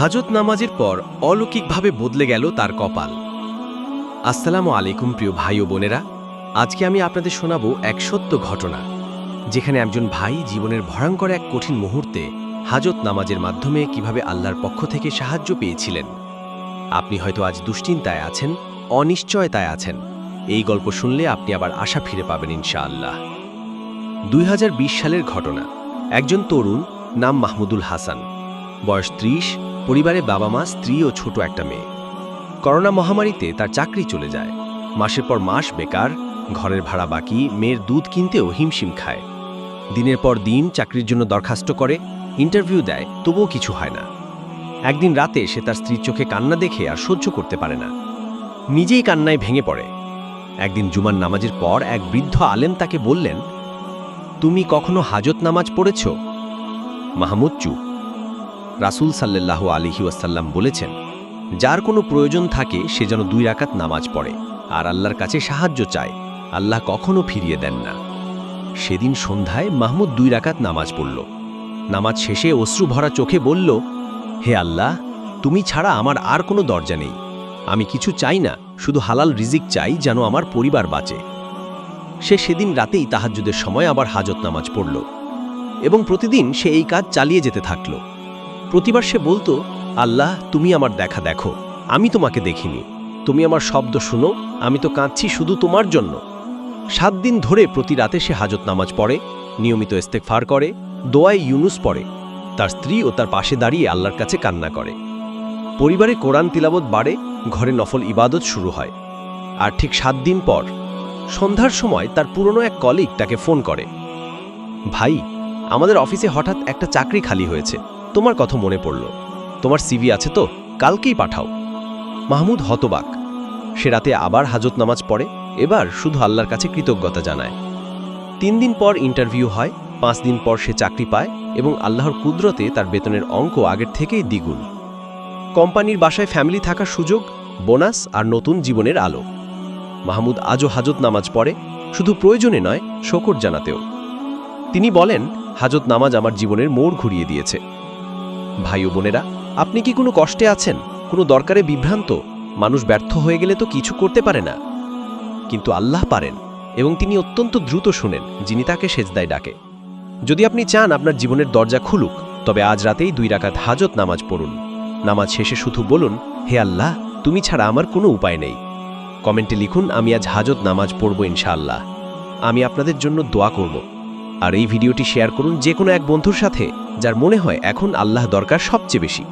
হাজত নামাজের পর অলৌকিকভাবে বদলে গেল তার কপাল। আসসালামু আলাইকুম প্রিয় ভাই ও বোনেরা, আজকে আমি আপনাদের শোনাবো এক সত্য ঘটনা, যেখানে একজন ভাই জীবনের ভয়ঙ্কর এক কঠিন মুহূর্তে হাজত নামাজের মাধ্যমে কীভাবে আল্লাহর পক্ষ থেকে সাহায্য পেয়েছিলেন। আপনি হয়তো আজ দুশ্চিন্তায় আছেন, অনিশ্চয়তায় আছেন। এই গল্প শুনলে আপনি আবার আশা ফিরে পাবেন ইনশাআল্লাহ। দুই হাজার বিশ সালের ঘটনা, একজন তরুণ, নাম মাহমুদুল হাসান। বয়স ত্রিশ পরিবারে বাবা মা, স্ত্রী ও ছোট একটা মেয়ে। করোনা মহামারীতে তার চাকরি চলে যায়। মাসের পর মাস বেকার, ঘরের ভাড়া বাকি, মেয়ের দুধ কিনতেও হিমশিম খায়। দিনের পর দিন চাকরির জন্য দরখাস্ত করে, ইন্টারভিউ দেয়, তবুও কিছু হয় না। একদিন রাতে সে তার স্ত্রীর চোখে কান্না দেখে আর সহ্য করতে পারে না। নিজেই কান্নায় ভেঙে পড়ে। একদিন জুমার নামাজের পর এক বৃদ্ধ আলেম তাকে বললেন, তুমি কখনো হাজত নামাজ পড়েছ? মাহমুদ চুপ। রাসূল সাল্লাল্লাহু আলিহি ওয়াসাল্লাম বলেছেন, যার কোনো প্রয়োজন থাকে, সে যেন দুই রাকাত নামাজ পড়ে, আর আল্লাহর কাছে সাহায্য চায়, আল্লাহ কখনো ফিরিয়ে দেন না। সেদিন সন্ধ্যায় মাহমুদ দুই রাকাত নামাজ পড়ল। নামাজ শেষে অশ্রু ভরা চোখে বলল, হে আল্লাহ, তুমি ছাড়া আমার আর কোনো দরজা নেই। আমি কিছু চাই না, শুধু হালাল রিজিক চাই যেন আমার পরিবার বাঁচে। সে সেদিন রাতেই তাহাজ্জুদের সময় আবার হাজত নামাজ পড়ল এবং প্রতিদিন সে এই কাজ চালিয়ে যেতে থাকল। প্রতিবার সে বলতো, আল্লাহ, তুমি আমার দেখা দেখো, আমি তোমাকে দেখিনি। তুমি আমার শব্দ শুনো, আমি তো কাঁদছি শুধু তোমার জন্য। সাত দিন ধরে প্রতি রাতে সে হাজত নামাজ পড়ে, নিয়মিত ইস্তেকফার করে, দোয়ায় ইউনুস পড়ে। তার স্ত্রী ও তার পাশে দাঁড়িয়ে আল্লাহর কাছে কান্না করে। পরিবারে কোরআন তিলাবত বাড়ে, ঘরে নফল ইবাদত শুরু হয়। আর ঠিক সাত দিন পর, সন্ধ্যার সময় তার পুরনো এক কলিগ তাকে ফোন করে। ভাই, আমাদের অফিসে হঠাৎ একটা চাকরি খালি হয়েছে। তোমার কথা মনে পড়ল। তোমার সিভি আছে তো, কালকেই পাঠাও। মাহমুদ হতবাক। সে রাতে আবার হাজত নামাজ পড়ে, এবার শুধু আল্লাহর কাছে কৃতজ্ঞতা জানায়। তিন দিন পর ইন্টারভিউ হয়, পাঁচ দিন পর সে চাকরি পায় এবং আল্লাহর কুদরতে তার বেতনের অঙ্ক আগের থেকেই দ্বিগুণ। কোম্পানির বাসায় ফ্যামিলি থাকার সুযোগ, বোনাস আর নতুন জীবনের আলো। মাহমুদ আজও হাজত নামাজ পড়ে, শুধু প্রয়োজনে নয় শকর জানাতেও। তিনি বলেন, হাজত নামাজ আমার জীবনের মোড় ঘুরিয়ে দিয়েছে। ভাই ও বোনেরা, আপনি কি কোনো কষ্টে আছেন? কোনো দরকারে বিভ্রান্ত? মানুষ ব্যর্থ হয়ে গেলে তো কিছু করতে পারে না। কিন্তু আল্লাহ পারেন এবং তিনি অত্যন্ত দ্রুত শুনেন, যিনি তাকে সেজদায় ডাকে। যদি আপনি চান আপনার জীবনের দরজা খুলুক, তবে আজ রাতেই দুই রাকাত হাজত নামাজ পড়ুন। নামাজ শেষে শুধু বলুন, হে আল্লাহ, তুমি ছাড়া আমার কোনো উপায় নেই। কমেন্টে লিখুন, আমি আজ হাজত নামাজ পড়ব ইনশাআল্লাহ। আমি আপনাদের জন্য দোয়া করব। আর এই ভিডিওটি শেয়ার করুন যে কোনো এক বন্ধুর সাথে। যার মনে হয় এখন আল্লাহ দরকার সবচেয়ে বেশি।